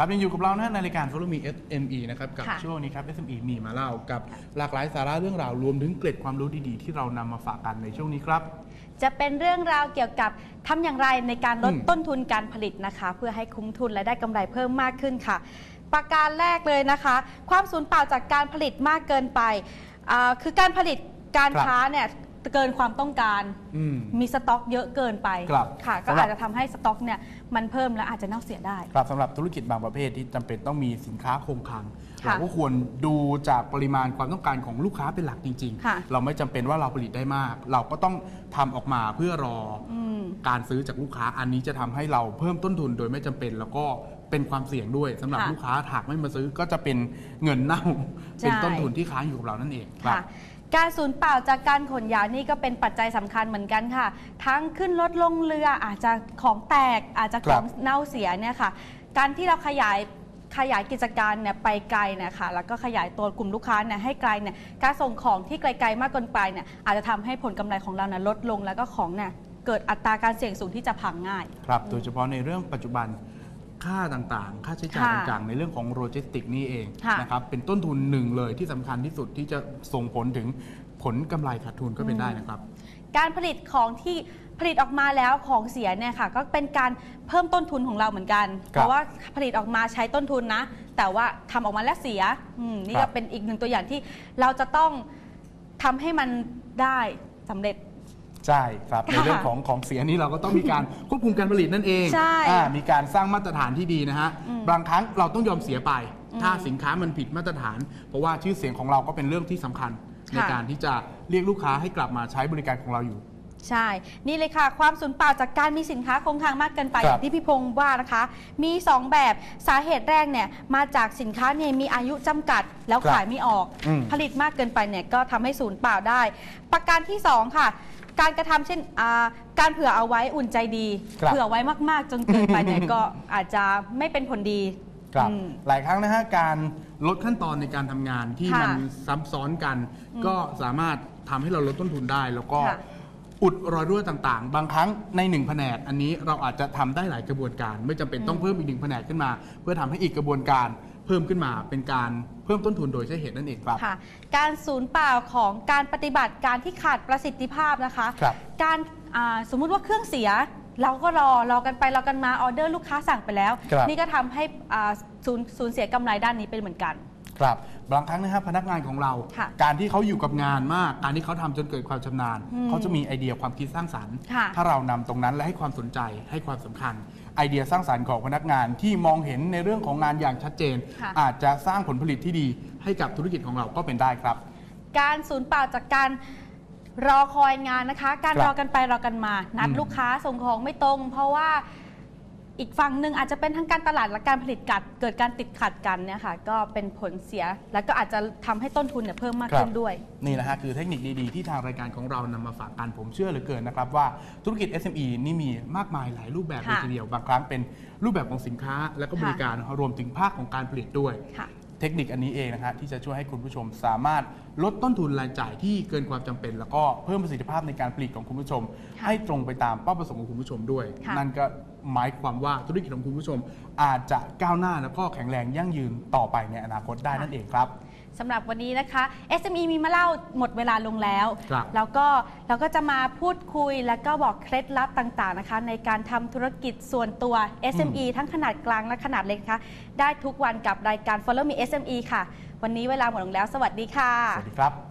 ครับยังอยู่กับเรานะในรายการ Follow Me SME นะครับกับค่ะช่วงนี้ครับ SME มีมาเล่ากับหลากหลายสาระเรื่องราวรวมถึงเกร็ดความรู้ดีๆ ที่เรานำมาฝากกันในช่วงนี้ครับ จะเป็นเรื่องราวเกี่ยวกับทำอย่างไรในการลดอืมต้นทุนการผลิตนะคะ เพื่อให้คุ้มทุนและได้กำไรเพิ่มมากขึ้นค่ะ ประการแรกเลยนะคะ ความสูญเปล่าจากการผลิตมากเกินไปอ่าคือการผลิตการครับค้าเนี่ย เกินความต้องการอืม มีสต็อกเยอะเกินไปครับค่ะ ก็สำหรับ อาจจะทำให้สต็อกเนี่ยมันเพิ่มและอาจจะเน่าเสียได้ ครับสำหรับธุรกิจบางประเภทที่จำเป็นต้องมีสินค้าคงคลังค่ะเราก็ควรดูจากปริมาณความต้องการของลูกค้าเป็นหลักจริง ค่ะ ๆ เราไม่จำเป็นว่าเราผลิตได้มาก เราก็ต้องทำออกมาเพื่อรอออืม การซื้อจากลูกค้าอันนี้จะทำให้เราเพิ่มต้นทุนโดยไม่จำเป็น แล้วก็เป็นความเสี่ยงด้วยสำหรับค่ะ ลูกค้าหากไม่มาซื้อก็จะเป็นเงินเน่าใช่เป็นต้นทุนที่ค้างอยู่กับเรานั่นเองครับ ค่ะ การสูญเปล่าจากการขนย้ายนี่ก็เป็นปัจจัยสำคัญเหมือนกันค่ะ ทั้งขึ้นรถลงเรืออาจจะของแตกอาจจะของเน่าเสียเนี่ยค่ะ การที่เราขยายขยายกิจการเนี่ยไปไกลเนะคะแล้วก็ขยายตัวกลุ่มลูกค้าเนี่ยให้ไกลเนี่ยการส่งของที่ไกลๆมากเกินไปเนี่ยอาจจะทำให้ผลกำไรของเราเนี่ยลดลงแล้วก็ของเนี่ยเกิดอัตราการเสี่ยงสูงที่จะพังง่าย ครับ โดยเฉพาะในเรื่องปัจจุบัน ค่าต่างๆ ค่าใช้จ่ายค่ะต่างๆ ในเรื่องของโลจิสติกนี่เองค่ะนะครับ เป็นต้นทุนหนึ่งเลยที่สำคัญที่สุดที่จะส่งผลถึงผลกำไรขาดทุนก็เป็นได้นะครับ การผลิตของที่ผลิตออกมาแล้วของเสียเนี่ยค่ะ ก็เป็นการเพิ่มต้นทุนของเราเหมือนกัน ครับเพราะว่าผลิตออกมาใช้ต้นทุนนะ แต่ว่าทำออกมาแล้วเสียอืมนี่ครัก็บ เป็นอีกหนึ่งตัวอย่างที่เราจะต้องทำให้มันได้สำเร็จ ใช่ครับค่ะในเรื่องของของเสียนี้เราก็ต้องมีการควบคุมการผลิตนั่นเองใช่อ่ามีการสร้างมาตรฐานที่ดีนะฮะอืมบางครั้งเราต้องยอมเสียไปอืมถ้าสินค้ามันผิดมาตรฐาน เพราะว่าชื่อเสียงของเราก็เป็นเรื่องที่สำคัญในค่ะการที่จะเรียกลูกค้าให้กลับมาใช้บริการของเราอยู่ ใช่ นี่เลยค่ะ ความสูญเปล่าจากการมีสินค้าคงคลังมากเกินไปครับอย่างที่พี่พงศ์ว่านะคะ มี 2 แบบสาเหตุแรกเนี่ยมาจากสินค้าเนี่ยมีอายุจำกัดแล้วครับขายไม่ออก อืมผลิตมากเกินไปเนี่ยก็ทำให้สูญเปล่าได้ ประการที่ 2 ค่ะ การกระทำเช่นอ่าการเผื่อเอาไว้อุ่นใจดี ครับเผื่อไว้มาก ๆ จนเกินไปเนี่ยก็อาจจะไม่เป็นผลดีครับอืม หลายครั้งนะฮะการลดขั้นตอนในการทำงานที่ค่ะมันซับซ้อนกันอืมก็สามารถทำให้เราลดต้นทุนได้ แล้วก็ค่ะ อุดรอยรั่วต่างๆ บางครั้งในหนึ่งแผนกอันนี้เราอาจจะทำได้หลายกระบวนการ ไม่จำเป็นต้องเพิ่มอีกหนึ่งแผนกขึ้นมา เพื่อทำให้อีกกระบวนการเพิ่มขึ้นมา เป็นการเพิ่มต้นทุนโดยใช้เหตุนั่นเองครับ ค่ะ การสูญเปล่าของการปฏิบัติการที่ขาดประสิทธิภาพนะคะ ครับ การอ่าสมมุติว่าเครื่องเสีย เราก็รอรอกันไปรอกันมาออเดอร์ลูกค้าสั่งไปแล้ว ครับ นี่ก็ทำให้อ่าสูญสูญเสียกำไรด้านนี้เป็นเหมือนกัน ครับบางครั้งนะครับพนักงานของเรา ค่ะการที่เขาอยู่กับงานมาก การที่เขาทำจนเกิดความชำนาญ อืมเขาจะมีไอเดียความคิดสร้างสรรค์ ค่ะ ถ้าเรานำตรงนั้นและให้ความสนใจให้ความสำคัญ ไอเดียสร้างสรรค์ของพนักงานที่มองเห็นในเรื่องของงานอย่างชัดเจน ค่ะ อาจจะสร้างผลผลิตที่ดี ให้กับธุรกิจของเราก็เป็นได้ครับ การสูญเปล่าจากการรอคอยงานนะคะ การครับรอกันไปรอกันมา นัดอืมลูกค้าส่งของไม่ตรง เพราะว่า อีกฝั่งหนึ่งอาจจะเป็นทั้งการตลาดและการผลิตกัดเกิดการติดขัดกันเนี่ยค่ะก็เป็นผลเสีย แล้วก็อาจจะทำให้ต้นทุนเนี่ยเพิ่มมากขึ้นด้วย นี่แหละฮะคือเทคนิคดีๆ ที่ทางรายการของเรานำมาฝากกันผมเชื่อเหลือเกินนะครับว่าธุรกิจ SME นี่มีมากมายหลายรูปแบบเลยค่ะทีเดียว บางครั้งเป็นรูปแบบของสินค้า และก็บริการรวมถึงภาคของการผลิตด้วย ค่ะ เทคนิคอันนี้เองนะฮะที่จะช่วยให้คุณผู้ชมสามารถลดต้นทุนรายจ่ายที่เกินความจำเป็น แล้วก็เพิ่มประสิทธิภาพในการผลิตของคุณผู้ชม ค่ะให้ตรงไปตามเป้าประสงค์ของคุณผู้ชมด้วย ค่ะ นั่นก็ หมายความว่าธุรกิจของคุณผู้ชม อาจจะก้าวหน้าแล้วก็แข็งแรงยั่งยืนต่อไปในอนาคตได้นั่นเองครับ สำหรับวันนี้นะคะ SME มีมาเล่าหมดเวลาลงแล้ว ครับ แล้วก็เราก็จะมาพูดคุยแล้วก็บอกเคล็ดลับต่างๆนะคะ ในการทำธุรกิจส่วนตัว SME ทั้งขนาดกลางและขนาดเล็กนะคะได้ทุกวันกับรายการ Follow Me SME ค่ะ วันนี้เวลาหมดลงแล้ว สวัสดีค่ะ สวัสดีครับ